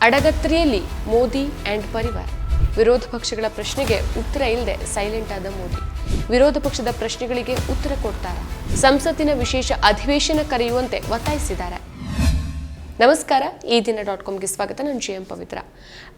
ಅಡಗತ್ರಿಯಲ್ಲಿ Modi and ಪರಿವಾರ. ವಿರೋಧ ಪಕ್ಷಗಳ ಪ್ರಶ್ನೆಗೆ ಉತ್ತರ ಇಲ್ಲದೆ ಸೈಲೆಂಟ್ ಆದ ಮೋದಿ. ವಿರೋಧ ಪಕ್ಷದ ಪ್ರಶ್ನೆಗಳಿಗೆ ಉತ್ತರ ಕೊಡ್ತಾರೆ? ಸಂಸತ್ತಿನ ವಿಶೇಷ ಅಧಿವೇಶನ ಕರೆಯುವಂತೆ ಒತ್ತಾಯಿಸಿದ್ದಾರೆ ನಮಸ್ಕಾರ, ಈ ದಿನ ಡಾಟ್ ಕಾಮ್ಗೆ ಸ್ವಾಗತ. ನಾನು ಜಿ ಎಂ ಪವಿತ್ರ.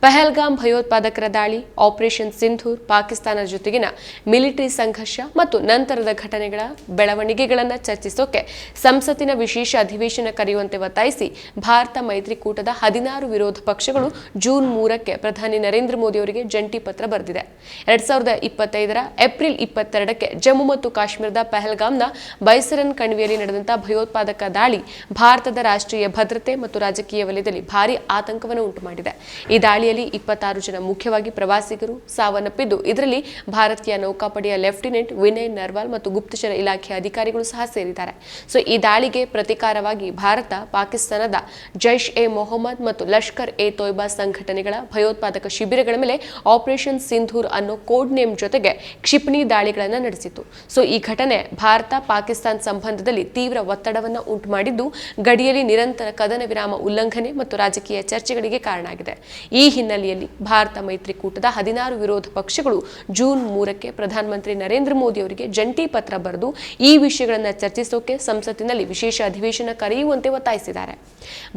ಪಹಲ್ಗಾಮ್ ಭಯೋತ್ಪಾದಕರ ದಾಳಿ, ಆಪರೇಷನ್ ಸಿಂಧೂರ್, ಪಾಕಿಸ್ತಾನ ಜೊತೆಗಿನ ಮಿಲಿಟರಿ ಸಂಘರ್ಷ ಮತ್ತು ನಂತರದ ಘಟನೆಗಳ ಬೆಳವಣಿಗೆಗಳನ್ನು ಚರ್ಚಿಸೋಕೆ ಸಂಸತ್ತಿನ ವಿಶೇಷ ಅಧಿವೇಶನ ಕರೆಯುವಂತೆ ಒತ್ತಾಯಿಸಿ ಭಾರತ ಮೈತ್ರಿಕೂಟದ ಹದಿನಾರು ವಿರೋಧ ಪಕ್ಷಗಳು ಜೂನ್ ಮೂರಕ್ಕೆ ಪ್ರಧಾನಿ ನರೇಂದ್ರ ಮೋದಿ ಅವರಿಗೆ ಜಂಟಿ ಪತ್ರ ಬರೆದಿದೆ. ಎರಡ್ ಸಾವಿರದ ಇಪ್ಪತ್ತೈದರ ಏಪ್ರಿಲ್ ಇಪ್ಪತ್ತೆರಡಕ್ಕೆ ಜಮ್ಮು ಮತ್ತು ಕಾಶ್ಮೀರದ ಪಹಲ್ಗಾಮ್ನ ಬೈಸರನ್ ಕಣಿವೆಯಲ್ಲಿ ನಡೆದಂತಹ ಭಯೋತ್ಪಾದಕ ದಾಳಿ, ಭಾರತದ ರಾಷ್ಟ್ರೀಯ ಭದ್ರತೆ ರಾಜಕೀಯ ವಲಯದಲ್ಲಿ ಭಾರಿ ಆತಂಕವನ್ನು ಉಂಟು ಮಾಡಿದೆ ಈ ದಾಳಿಯಲ್ಲಿ ಇಪ್ಪತ್ತಾರು ಜನ ಮುಖ್ಯವಾಗಿ ಪ್ರವಾಸಿಗರು ಸಾವನ್ನಪ್ಪಿದ್ದು, ಇದರಲ್ಲಿ ಭಾರತೀಯ ನೌಕಾಪಡೆಯ ಲೆಫ್ಟಿನೆಂಟ್ ವಿನಯ್ ನರ್ವಾಲ್ ಮತ್ತು ಗುಪ್ತಚರ ಇಲಾಖೆಯ ಅಧಿಕಾರಿಗಳು ಸಹ ಸೇರಿದ್ದಾರೆ. ಸೊ, ಈ ದಾಳಿಗೆ ಪ್ರತಿಕಾರವಾಗಿ ಭಾರತ, ಪಾಕಿಸ್ತಾನದ ಜೈಷ್ ಎ ಮೊಹಮ್ಮದ್ ಮತ್ತು ಲಷ್ಕರ್ ಎ ತೊಯ್ಬಾ ಸಂಘಟನೆಗಳ ಭಯೋತ್ಪಾದಕ ಶಿಬಿರಗಳ ಮೇಲೆ ಆಪರೇಷನ್ ಸಿಂಧೂರ್ ಅನ್ನೋ ಕೋಡ್ ನೇಮ್ ಜೊತೆಗೆ ಕ್ಷಿಪಣಿ ದಾಳಿಗಳನ್ನು ನಡೆಸಿತು ಸೊ, ಈ ಘಟನೆ ಭಾರತ, ಪಾಕಿಸ್ತಾನ ಸಂಬಂಧದಲ್ಲಿ ತೀವ್ರ ಒತ್ತಡವನ್ನು ಉಂಟು ಮಾಡಿದ್ದು ಗಡಿಯಲ್ಲಿ ನಿರಂತರ ಕದನ ವಿರಾಮ ಉಲ್ಲಂಘನೆ ಮತ್ತು ರಾಜಕೀಯ ಚರ್ಚೆಗಳಿಗೆ ಕಾರಣ ಆಗಿದೆ ಈ ಹಿನ್ನೆಲೆಯಲ್ಲಿ ಭಾರತ ಮೈತ್ರಿಕೂಟದ ಹದಿನಾರು ವಿರೋಧ ಪಕ್ಷಗಳು ಜೂನ್ ಮೂರಕ್ಕೆ ಪ್ರಧಾನಮಂತ್ರಿ ನರೇಂದ್ರ ಮೋದಿ ಅವರಿಗೆ ಜಂಟಿ ಪತ್ರ ಬರೆದು ಈ ವಿಷಯಗಳನ್ನು ಚರ್ಚಿಸೋಕೆ ಸಂಸತ್ತಿನಲ್ಲಿ ವಿಶೇಷ ಅಧಿವೇಶನ ಕರೆಯುವಂತೆ ಒತ್ತಾಯಿಸಿದ್ದಾರೆ.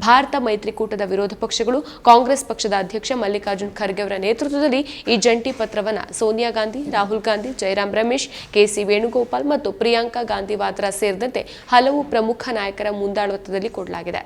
ಭಾರತ ಮೈತ್ರಿಕೂಟದ ವಿರೋಧ ಪಕ್ಷಗಳು ಕಾಂಗ್ರೆಸ್ ಪಕ್ಷದ ಅಧ್ಯಕ್ಷ ಮಲ್ಲಿಕಾರ್ಜುನ್ ಖರ್ಗೆ ಅವರ ನೇತೃತ್ವದಲ್ಲಿ ಈ ಜಂಟಿ ಪತ್ರವನ್ನು ಸೋನಿಯಾ ಗಾಂಧಿ, ರಾಹುಲ್ ಗಾಂಧಿ ಜಯರಾಮ್ ರಮೇಶ್ ಕೆಸಿ ವೇಣುಗೋಪಾಲ್ ಮತ್ತು ಪ್ರಿಯಾಂಕಾ ಗಾಂಧಿ ವಾದ್ರಾ ಸೇರಿದಂತೆ ಹಲವು ಪ್ರಮುಖ ನಾಯಕರ ಮುಂದಾಳತ್ವದಲ್ಲಿ ಕೊಡಲಾಗಿದೆ.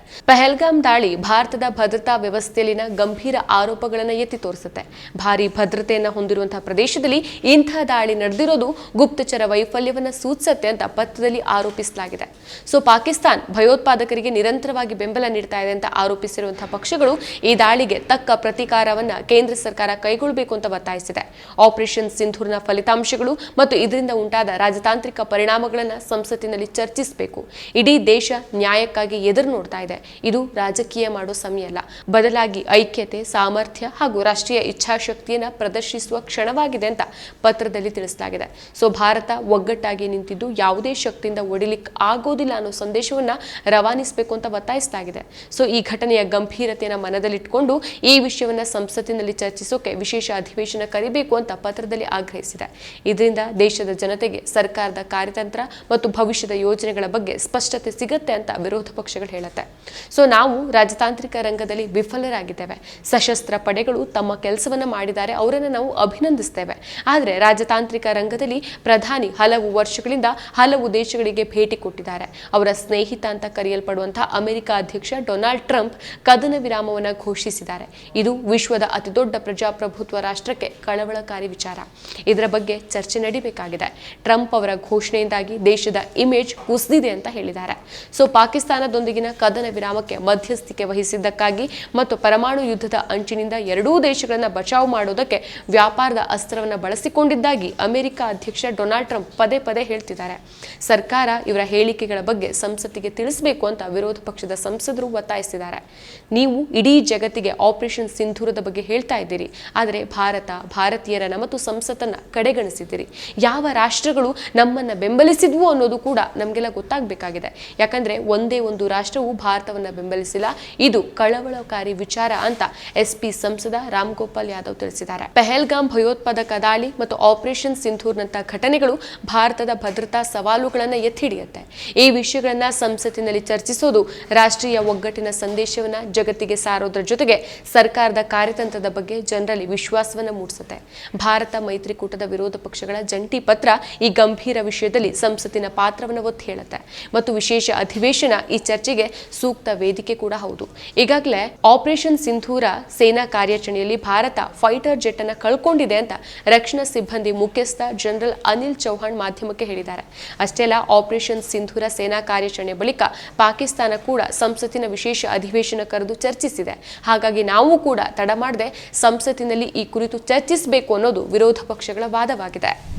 ಪಹಲ್ಗಾಮ್ ದಾಳಿ ಭಾರತದ ಭದ್ರತಾ ವ್ಯವಸ್ಥೆಯಲ್ಲಿನ ಗಂಭೀರ ಆರೋಪಗಳನ್ನು ಎತ್ತಿ ತೋರಿಸುತ್ತೆ. ಭಾರಿ ಭದ್ರತೆಯನ್ನು ಹೊಂದಿರುವಂತಹ ಪ್ರದೇಶದಲ್ಲಿ ಇಂಥ ದಾಳಿ ನಡೆದಿರೋದು ಗುಪ್ತಚರ ವೈಫಲ್ಯವನ್ನು ಸೂಚಿಸುತ್ತೆ ಅಂತ ಪತ್ರದಲ್ಲಿ ಆರೋಪಿಸಲಾಗಿದೆ. ಸೊ ಪಾಕಿಸ್ತಾನ್ ಭಯೋತ್ಪಾದಕರಿಗೆ ನಿರಂತರವಾಗಿ ಬೆಂಬಲ ನೀಡ್ತಾ ಇದೆ ಅಂತ ಆರೋಪಿಸಿರುವಂತಹ ಪಕ್ಷಗಳು ಈ ದಾಳಿಗೆ ತಕ್ಕ ಪ್ರತೀಕಾರವನ್ನು ಕೇಂದ್ರ ಸರ್ಕಾರ ಕೈಗೊಳ್ಳಬೇಕು ಅಂತ ಒತ್ತಾಯಿಸಿದೆ. ಆಪರೇಷನ್ ಸಿಂಧೂರ್ನ ಫಲಿತಾಂಶಗಳು ಮತ್ತು ಇದರಿಂದ ಉಂಟಾದ ರಾಜತಾಂತ್ರಿಕ ಪರಿಣಾಮಗಳನ್ನು ಸಂಸತ್ತಿನಲ್ಲಿ ಚರ್ಚಿಸಬೇಕು. ಇಡೀ ದೇಶ ನ್ಯಾಯಕ್ಕಾಗಿ ಎದುರು ನೋಡ್ತಾ ಇದೆ. ಇದು ರಾಜಕೀಯ ಮಾಡೋ ಸಮಯ ಅಲ್ಲ. ಬದಲಾಗಿ ಐಕ್ಯತೆ, ಸಾಮರ್ಥ್ಯ ಹಾಗೂ ರಾಷ್ಟ್ರೀಯ ಇಚ್ಛಾಶಕ್ತಿಯನ್ನು ಪ್ರದರ್ಶಿಸುವ ಕ್ಷಣವಾಗಿದೆ ಅಂತ ಪತ್ರದಲ್ಲಿ ತಿಳಿಸಲಾಗಿದೆ. ಸೊ, ಭಾರತ ಒಗ್ಗಟ್ಟಾಗಿ ನಿಂತಿದ್ದು ಯಾವುದೇ ಶಕ್ತಿಯಿಂದ ಒಡಿಲಿಕ್ಕೆ ಆಗೋದಿಲ್ಲ ಅನ್ನೋ ಸಂದೇಶವನ್ನ ರವಾನಿಸಬೇಕು ಅಂತ ಒತ್ತಾಯಿಸಲಾಗಿದೆ. ಸೊ, ಈ ಘಟನೆಯ ಗಂಭೀರತೆಯನ್ನು ಮನದಲ್ಲಿಟ್ಟುಕೊಂಡು ಈ ವಿಷಯವನ್ನ ಸಂಸತ್ತಿನಲ್ಲಿ ಚರ್ಚಿಸೋಕೆ ವಿಶೇಷ ಅಧಿವೇಶನ ಕರಿಬೇಕು ಅಂತ ಪತ್ರದಲ್ಲಿ ಆಗ್ರಹಿಸಿದೆ. ಇದರಿಂದ ದೇಶದ ಜನತೆಗೆ ಸರ್ಕಾರದ ಕಾರ್ಯತಂತ್ರ ಮತ್ತು ಭವಿಷ್ಯದ ಯೋಜನೆಗಳ ಬಗ್ಗೆ ಸ್ಪಷ್ಟತೆ ಸಿಗುತ್ತೆ ಅಂತ ವಿರೋಧ ಪಕ್ಷಗಳು ಹೇಳುತ್ತೆ. ಸೊ ನಾವು ರಾಜತಾಂತ್ರಿಕ ರಂಗದಲ್ಲಿ ವಿಫಲರಾಗಿದ್ದೇವೆ. ಸಶಸ್ತ್ರ ಪಡೆಗಳು ತಮ್ಮ ಕೆಲಸವನ್ನು ಮಾಡಿದ್ದಾರೆ, ಅವರನ್ನು ನಾವು ಅಭಿನಂದಿಸ್ತೇವೆ. ಆದರೆ ರಾಜತಾಂತ್ರಿಕ ರಂಗದಲ್ಲಿ ಪ್ರಧಾನಿ ಹಲವು ವರ್ಷಗಳಿಂದ ಹಲವು ದೇಶಗಳಿಗೆ ಭೇಟಿ ಕೊಟ್ಟಿದ್ದಾರೆ. ಅವರ ಸ್ನೇಹಿತ ಅಂತ ಕರೆಯಲ್ಪಡುವಂತಹ ಅಮೆರಿಕ ಅಧ್ಯಕ್ಷ ಡೊನಾಲ್ಡ್ ಟ್ರಂಪ್ ಕದನ ವಿರಾಮವನ್ನು ಘೋಷಿಸಿದ್ದಾರೆ. ಇದು ವಿಶ್ವದ ಅತಿದೊಡ್ಡ ಪ್ರಜಾಪ್ರಭುತ್ವ ರಾಷ್ಟ್ರಕ್ಕೆ ಕಳವಳಕಾರಿ ವಿಚಾರ. ಇದರ ಬಗ್ಗೆ ಚರ್ಚೆ ನಡೀಬೇಕಾಗಿದೆ. ಟ್ರಂಪ್ ಅವರ ಘೋಷಣೆಯಿಂದಾಗಿ ದೇಶದ ಇಮೇಜ್ ಕುಸಿದಿದೆ ಅಂತ ಹೇಳಿದ್ದಾರೆ. ಸೊ, ಪಾಕಿಸ್ತಾನದೊಂದಿಗಿನ ಕದನ ವಿರಾಮಕ್ಕೆ ಮಧ್ಯಸ್ಥಿಕೆ ವಹಿಸಿದ್ದಕ್ಕಾಗಿ ಮತ್ತು ಪರಮಾಣು ಯುದ್ಧದ ಅಂಚಿನಿಂದ ಎರಡೂ ದೇಶಗಳನ್ನು ಬಚಾವ್ ಮಾಡೋದಕ್ಕೆ ವ್ಯಾಪಾರದ ಅಸ್ತ್ರವನ್ನು ಬಳಸಿಕೊಂಡಿದ್ದಾಗಿ ಅಮೆರಿಕ ಅಧ್ಯಕ್ಷ ಡೊನಾಲ್ಡ್ ಟ್ರಂಪ್ ಪದೇ ಪದೇ ಹೇಳ್ತಿದ್ದಾರೆ. ಸರ್ಕಾರ ಇವರ ಹೇಳಿಕೆಗಳ ಬಗ್ಗೆ ಸಂಸತ್ತಿಗೆ ತಿಳಿಸಬೇಕು ಅಂತ ವಿರೋಧ ಪಕ್ಷದ ಸಂಸದರು ಒತ್ತಾಯಿಸಿದ್ದಾರೆ. ನೀವು ಇಡೀ ಜಗತ್ತಿಗೆ ಆಪರೇಷನ್ ಸಿಂಧೂರದ ಬಗ್ಗೆ ಹೇಳ್ತಾ ಇದ್ದೀರಿ. ಆದರೆ ಭಾರತ ಭಾರತೀಯರನ್ನ ಮತ್ತು ಸಂಸತ್ತನ್ನ ಕಡೆಗಣಿಸಿದ್ದೀರಿ. ಯಾವ ರಾಷ್ಟ್ರಗಳು ನಮ್ಮನ್ನ ಬೆಂಬಲಿಸಿದ್ವು ಅನ್ನೋದು ಕೂಡ ನಮಗೆಲ್ಲ ಗೊತ್ತಾಗಬೇಕಾಗಿದೆ. ಯಾಕಂದ್ರೆ ಒಂದೇ ಒಂದು ರಾಷ್ಟ್ರವು ಭಾರತವನ್ನ ಬೆಂಬಲಿಸಿಲ್ಲ ಇದು ಕಳವಳಕಾರಿ ವಿಚಾರ ಅಂತ ಎಸ್ಪಿ ಸಂಸದ ರಾಮ್ ಗೋಪಾಲ್ ಯಾದವ್ ತಿಳಿಸಿದ್ದಾರೆ. ಪೆಹಲ್ಗಾಮ್ ಭಯೋತ್ಪಾದಕ ದಾಳಿ ಮತ್ತು ಆಪರೇಷನ್ ಸಿಂಧೂರ್ನಂತ ಘಟನೆಗಳು ಭಾರತದ ಭದ್ರತಾ ಸವಾಲುಗಳನ್ನು ಎತ್ತಿ ಹಿಡಿಯುತ್ತೆ. ಈ ವಿಷಯಗಳನ್ನ ಸಂಸತ್ತಿನಲ್ಲಿ ಚರ್ಚಿಸೋದು ರಾಷ್ಟ್ರೀಯ ಒಗ್ಗಟ್ಟಿನ ಸಂದೇಶವನ್ನ ಜಗತ್ತಿಗೆ ಸಾರೋದ್ರ ಜೊತೆಗೆ ಸರ್ಕಾರದ ಕಾರ್ಯತಂತ್ರದ ಬಗ್ಗೆ ಜನರಲ್ಲಿ ವಿಶ್ವಾಸವನ್ನ ಮೂಡಿಸುತ್ತೆ. ಭಾರತ ಮೈತ್ರಿಕೂಟದ ವಿರೋಧ ಪಕ್ಷಗಳ ಜಂಟಿ ಪತ್ರ ಈ ಗಂಭೀರ ವಿಷಯದಲ್ಲಿ ಸಂಸತ್ತಿನ ಪಾತ್ರವನ್ನು ಒತ್ತಿ ಹೇಳುತ್ತೆ. ಮತ್ತು ವಿಶೇಷ ಅಧಿವೇಶನ ಈ ಚರ್ಚೆಗೆ ಸೂಕ್ತ ವೇದಿಕೆ ಕೂಡ ಹೌದು. ಈಗಾಗಲೇ ಆಪರೇಷನ್ ಸಿಂಧೂರ ಸೇನಾ ಕಾರ್ಯಾಚರಣೆಯಲ್ಲಿ ಭಾರತ ಫೈಟರ್ ಜೆಟ್ ಅನ್ನ ಕಳ್ಕೊಂಡಿದೆ ಅಂತ ರಕ್ಷಣಾ ಸಿಬ್ಬಂದಿ ಮುಖ್ಯಸ್ಥ ಜನರಲ್ ಅನಿಲ್ ಚೌಹಾಣ್ ಮಾಧ್ಯಮಕ್ಕೆ ಹೇಳಿದ್ದಾರೆ. ಅಷ್ಟೇ ಅಲ್ಲ ಆಪರೇಷನ್ ಸಿಂಧೂರ ಸೇನಾ ಕಾರ್ಯಾಚರಣೆ ಬಳಿಕ ಪಾಕಿಸ್ತಾನ ಕೂಡ ಸಂಸತ್ತಿನ ವಿಶೇಷ ಅಧಿವೇಶನ ಕರೆದು ಚರ್ಚಿಸಿದೆ. ಹಾಗಾಗಿ ನಾವು ಕೂಡ ತಡ ಮಾಡದೆ ಸಂಸತ್ತಿನಲ್ಲಿ ಈ ಕುರಿತು ಚರ್ಚಿಸಬೇಕು ಅನ್ನೋದು ವಿರೋಧ ಪಕ್ಷಗಳ ವಾದವಾಗಿದೆ.